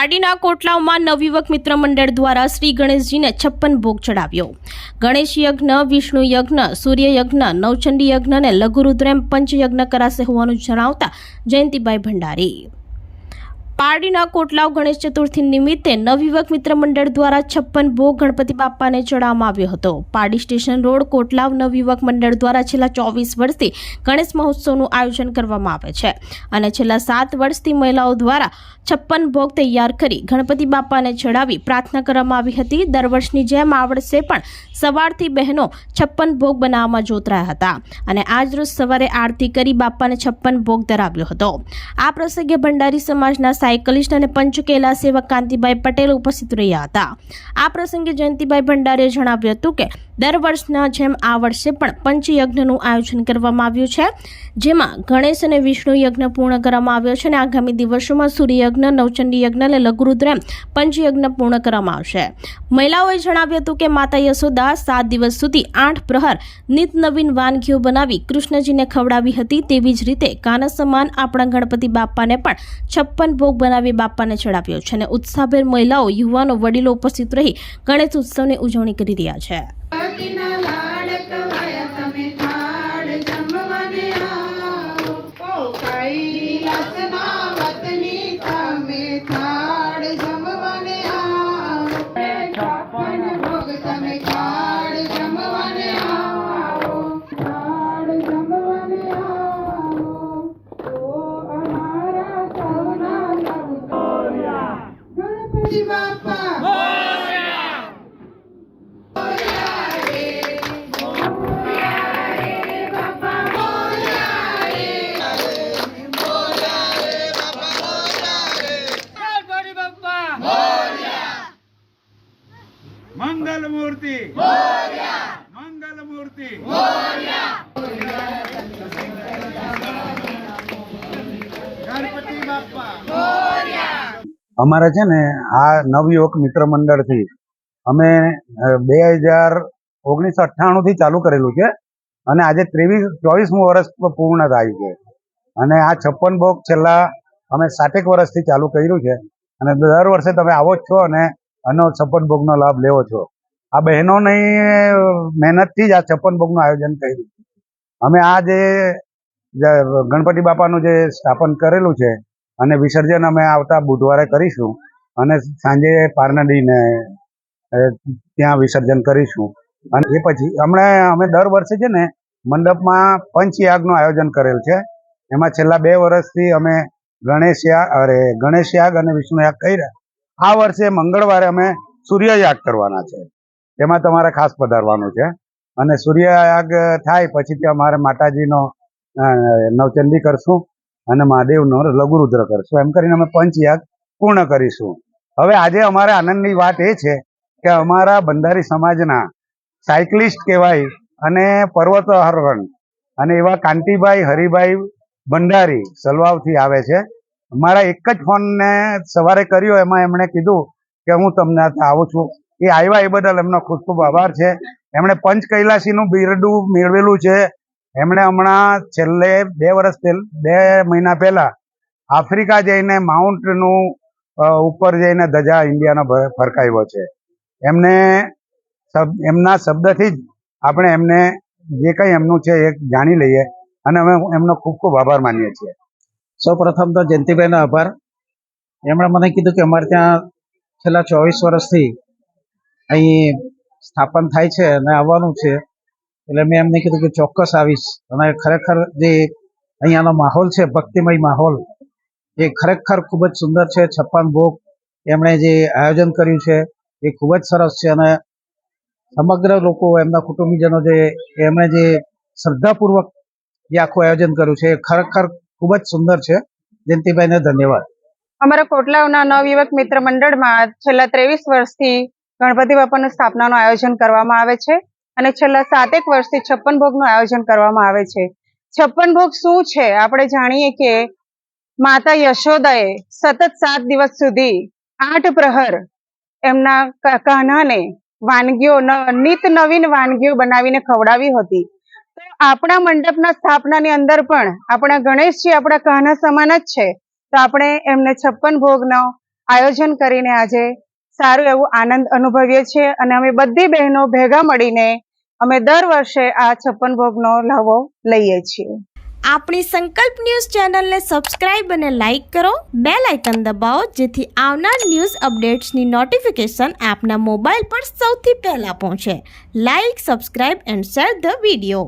પારડીના કોટલાવમાં નવયુવક મિત્ર મંડળ દ્વારા શ્રી ગણેશજીને છપ્પન ભોગ ચડાવ્યો. ગણેશ યજ્ઞ, વિષ્ણુ યજ્ઞ, સૂર્ય યજ્ઞ, નવચંડી યજ્ઞ અને લઘુરુદ્રેમ પંચયજ્ઞ કરાશે હોવાનું જણાવતા જયંતિભાઈ ભંડારી. પારડીના કોટલાવ ગણેશ ચતુર્થી નિમિત્તે નવયુવક મિત્ર મંડળ દ્વારા છપ્પન ભોગ ગણપતિ બાપાને ચડાવવામાં આવ્યો હતો. પારડી સ્ટેશન રોડ કોટલાવ નવયુવક મંડળ દ્વારા છેલ્લા ચોવીસ વર્ષથી ગણેશ મહોત્સવનું આયોજન કરવામાં આવે છે અને છેલ્લા સાત વર્ષથી મહિલાઓ દ્વારા છપ્પન ભોગ તૈયાર કરી ગણપતિ બાપાને ચડાવી પ્રાર્થના કરવામાં આવી હતી. દર વર્ષની જેમ આ વર્ષે પણ સવારથી બહેનો છપ્પન ભોગ બનાવવામાં જોતરાયા હતા અને આજ રોજ સવારે આરતી કરી બાપાને છપ્પન ભોગ ધરાવ્યો હતો. આ પ્રસંગે ભંડારી સમાજના સાયકલિસ્ટ અને પંચકેલા સેવક કાંતિભાઈ પટેલ ઉપસ્થિત રહ્યા હતા. આ પ્રસંગે જયંતિભાઈ ભંડારીએ જણાવ્યું હતું કે, દર વર્ષના જેમ આ વર્ષે પણ પંચયજ્ઞનું આયોજન કરવામાં આવ્યું છે, જેમાં ગણેશ અને વિષ્ણુ યજ્ઞ પૂર્ણ કરવામાં આવ્યો છે અને આગામી દિવસોમાં સૂર્યયજ્ઞ, નવચંડી યજ્ઞ અને લઘુરુદ્ર પંચયજ્ઞ પૂર્ણ કરવામાં આવશે. મહિલાઓએ જણાવ્યું હતું કે, માતા યશોદા સાત દિવસ સુધી આઠ પ્રહર નિત નવીન વાનગીઓ બનાવી કૃષ્ણજીને ખવડાવી હતી. તેવી જ રીતે કાના સમાન આપણા ગણપતિ બાપાને પણ છપ્પન ભોગ બનાવી બાપાને ચડાવ્યો છે અને ઉત્સાહભેર મહિલાઓ, યુવાનો, વડીલો ઉપસ્થિત રહી ગણેશ ઉત્સવની ઉજવણી કરી રહ્યા છે. મંગલ મૂર્તિ મંગલ મૂર્તિ અમારે છે ને આ નવયુવક મિત્ર મંડળથી અમે બે હજાર ઓગણીસો અઠ્ઠાણું થી ચાલુ કરેલું છે અને આજે ત્રેવીસ, ચોવીસમું વર્ષ પૂર્ણ થાય છે. અને આ છપ્પન બોક છેલ્લા અમે સાતેક વર્ષથી ચાલુ કર્યું છે અને દર વર્ષે તમે આવો જ છો અને આનો છપ્પન ભોગનો લાભ લેવો છો. આ બહેનોની મહેનતથી જ આ છપ્પન ભોગનું આયોજન કર્યું. અમે આ જે ગણપતિ બાપાનું જે સ્થાપન કરેલું છે અને વિસર્જન અમે આવતા બુધવારે કરીશું અને સાંજે પારનડીને ત્યાં વિસર્જન કરીશું. અને એ પછી હમણાં અમે દર વર્ષે છે ને મંડપમાં પંચયાગનું આયોજન કરેલ છે. એમાં છેલ્લા બે વર્ષથી અમે ગણેશ યાગ અરે ગણેશ યાગ અને વિષ્ણુ યાગ કર્યા. આ વર્ષે મંગળવારે અમે સૂર્યયાગ કરવાના છે. તેમાં તમારે ખાસ પધારવાનું છે. અને સૂર્યયાગ થાય પછી ત્યાં અમારે માતાજીનો નવચંડી કરશું અને મહાદેવનો લઘુરુદ્ર કરશું. એમ કરીને અમે પંચયાગ પૂર્ણ કરીશું. હવે આજે અમારે આનંદની વાત એ છે કે અમારા બંધારી સમાજના સાયકલિસ્ટ કહેવાય અને પર્વતહરણ અને એવા કાંતિભાઈ હરિભાઈ ભંડારી સલવાવથી આવે છે. મારા એક જ ફોનને સવારે કર્યો, એમાં એમણે કીધું કે હું તમને આવું છું. એ આવ્યા એ બદલ એમનો ખૂબ ખૂબ આભાર છે. એમણે પંચ કૈલાસીનું બિરડું મેળવેલું છે. એમણે હમણાં છેલ્લે બે વર્ષ બે મહિના પહેલા આફ્રિકા જઈને માઉન્ટનું ઉપર જઈને ધજા ઇન્ડિયાનો ફરકાવ્યો છે. એમને એમના શબ્દથી જ આપણે એમને જે કંઈ એમનું છે એ જાણી લઈએ અને અમે એમનો ખૂબ ખૂબ આભાર માનીએ છીએ. સૌ પ્રથમ તો જયંતિભાઈનો આભાર. એમણે મને કીધું કે અમારે ત્યાં છેલ્લા ચોવીસ વર્ષથી અહીં સ્થાપન થાય છે અને આવવાનું છે. એટલે મેં એમને કીધું કે ચોક્કસ આવીશ. અને ખરેખર જે અહીંયાનો માહોલ છે, ભક્તિમય માહોલ, એ ખરેખર ખૂબ જ સુંદર છે. છપ્પન ભોગ એમણે જે આયોજન કર્યું છે, એ ખૂબ જ સરસ છે. અને સમગ્ર લોકો, એમના કુટુંબીજનો જે એમણે જે શ્રદ્ધાપૂર્વક જે આખું આયોજન કર્યું છે, એ ખરેખર ખૂબ જ સુંદર છે. જયંતિભાઈને ધન્યવાદ. અમારા કોટલાવના નવયુવક મિત્ર મંડળમાં છેલ્લા ત્રેવીસ વર્ષથી ગણપતિ બાપાની સ્થાપનાનું આયોજન કરવામાં આવે છે અને છેલ્લા સાતેક વર્ષથી છપ્પન ભોગનું આયોજન કરવામાં આવે છે. છપ્પન ભોગ શું છે? આપણે જાણીએ કે માતા યશોદાએ સતત સાત દિવસ સુધી આઠ પ્રહર એમના ક- કાન્હાને વાનગીઓ નિત નવીન વાનગીઓ બનાવીને ખવડાવી હતી. તો આપણા મંડપના સ્થાપનાની અંદર પણ આપણા ગણેશજી આપણા કહના સમાન જ છે. તો આપણે એમને છપ્પન ભોગનો આયોજન કરીને આજે સારું એવું આનંદ અનુભવીએ છીએ અને અમે બધી બહેનો ભેગા મળીને અમે દર વર્ષે આ છપ્પન ભોગનો લહાવો લઈએ છીએ. આપણી સંકલ્પ ન્યૂઝ ચેનલને સબસ્ક્રાઇબ અને લાઇક કરો. બે લાઇકન દબાવો જેથી આવનાર ન્યૂઝ અપડેટ્સની નોટિફિકેશન આપના મોબાઈલ પર સૌથી પહેલાં પહોંચે. Like, subscribe and share the video.